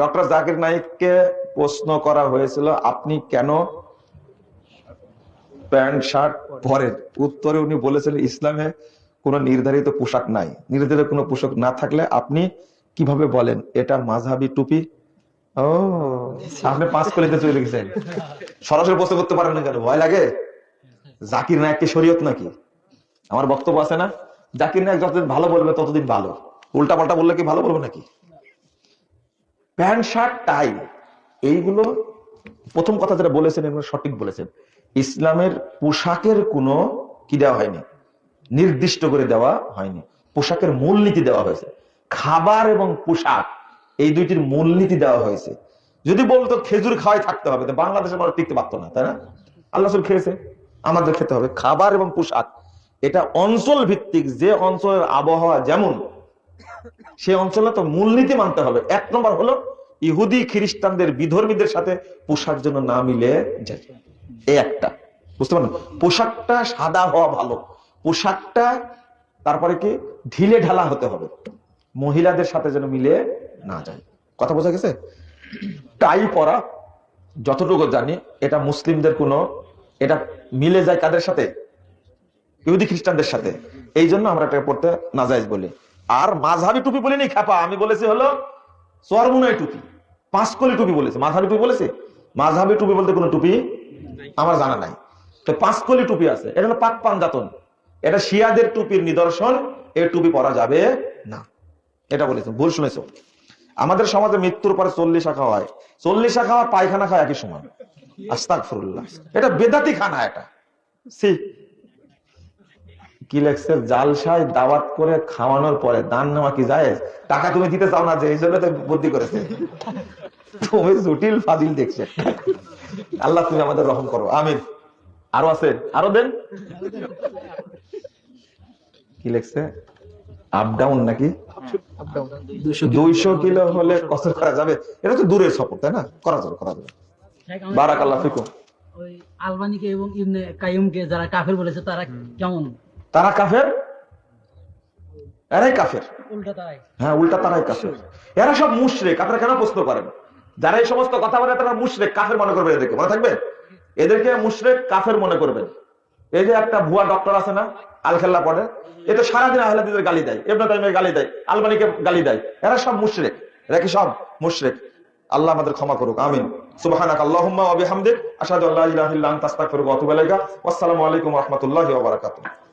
Doctor Zakir নাইককে প্রশ্ন করা হয়েছিল, আপনি কেন প্যান্ট, শার্ট পরেন? উত্তরে উনি বলেছিলেন ইসলামে কোনো নির্ধারিত পোশাক নাই। নির্ধারিত কোনো পোশাক না থাকলে আপনি কীভাবে বলেন? এটা মাঝহাবি টুপি? ও, আপনি পাঁচ কলিতে চলে গেছেন। সরাসরি প্রশ্ন করতে পারেন না কেন? ভয় লাগে? জাকির নায়ক শরীয়ত নাকি? আমার বক্তব্য আছে না? জাকির নায়ক যতদিন ভালো বলবে, ততদিন ভালো। উল্টা পাল্টা বললে কি ভালো বলব নাকি? প্যান্ট, শার্ট, টাই, এইগুলো প্রথম কথা যেটা বলেছেন, এগুলো সঠিক বলেছেন। ইসলামের পোশাকের কোনো কি দেওয়া হয়নি? নির্দিষ্ট করে দেওয়া হয়নি। পোশাকের মূলনীতি দেওয়া হয়েছে। খাবার এবং পোশাক, এই দুইটির মূলনীতি দেওয়া হয়েছে। যদি বলতো খেজুর খাওয়াই থাকতে হবে বাংলাদেশের মানুষ টিকতে পারতো না, তাই না? আল্লাহ খেয়েছে, আমাদের খেতে হবে। খাবার এবং পোশাক, এটা অঞ্চল ভিত্তিক, যে অঞ্চলের আবহাওয়া যেমন সে অঞ্চলে তো মূলনীতি মানতে হবে। এক নম্বর হলো, ইহুদি খ্রিস্টানদের বিধর্মীদের সাথে পোশাক যেন না মিলে একটা। বুঝতে পারলেন? পোশাকটা সাদা হওয়া ভালো। পোশাকটা, তারপরে কি? ঢিলে ঢালা হতে হবে। মহিলাদের সাথে যেন মিলে না যায়। কথা বোঝা গেছে? টাই পরা, যতটুকু জানি, এটা মুসলিমদের কোনো, এটা মিলে যায় কাদের সাথে? ইহুদি খ্রিস্টানদের সাথে। এই জন্য আমরা এটা পড়তে নাজাইজ বলি। আর মাঝহাবি টুপি বলিনি খাপা আমি বলেছি হলো সরমুনাই টুপি। পাঁচকলি টুপি বলেছে। মাঝহাবি টুপি বলেছে? মাঝহাবি টুপি বলতে কোনো টুপি আমার জানা নাই। তো পাঁচকলি টুপি আছে। এটা হলো পাক পাঞ্জাতন। এটা শিয়াদের টুপির নিদর্শন। এই টুপি পরা যাবে না। এটা বলেছে। ভুল শুনেছো? আমাদের সমাজে মৃত্যুর পরে চল্লিশ শাখা হয়। চল্লিশ শাখা পায়খানা খায় একই সময়। আস্তাক এটা বেদাতি খানা এটা। সি কি লেখছে জালসায় দাওয়াত করে খাওয়ানোর পরে দান নেওয়া কি যায় টাকা তুমি দিতে চাও না যে, এই জন্য বুদ্ধি করেছে। তুমি জটিল ফাজিল দেখছে। আল্লাহ তুমি আমাদের রহম করো। আমিন। আরও আছে? আরও দেন। কি লেখছে? আপ ডাউন নাকি? দুইশো কিলো হলে কসর করা যাবে? এটা তো দূরের সফর, তাই না? করা যাবে করা যাবে। বারাক আল্লাহ ফিকুম আলবানিকে এবং ইবনে কাইয়ুমকে যারা কাফের বলেছে, তারা কেমন? তারা কাফের? এরাই কাফের। হ্যাঁ উল্টা তারাই কাফের। এরা সব মুশরেক। আপনারা কেন প্রশ্ন করেন? যারা এই সমস্ত কথা বলে তারা মুশরেক কাফের মনে করবে এদেরকে। মনে থাকবে? এদেরকে মুশরেক কাফের মনে করবেন এই যে একটা ভুয়া ডক্টর আছে না আল খেল্লা পড়ে এ তো সারাদিন আহলাদিদের গালি দেয় এবনে তাইমের গালি দেয় আলবানিকে গালি দেয়। এরা সব মুশরেক। এরা কি সব মুশরেক? আল্লাহ আমাদের ক্ষমা করুক আমিন। সুবহানাক আল্লাহুম্মা ওয়া বিহামদিক আশহাদু আল্লা ইলাহা ইল্লা আনতা আস্তাগফিরুকা ওয়া আতুবু ইলাইকা। ওয়াসসালামু আলাইকুম ওয়া রাহমাতুল্লাহি ওয়া বারাকাতুহু।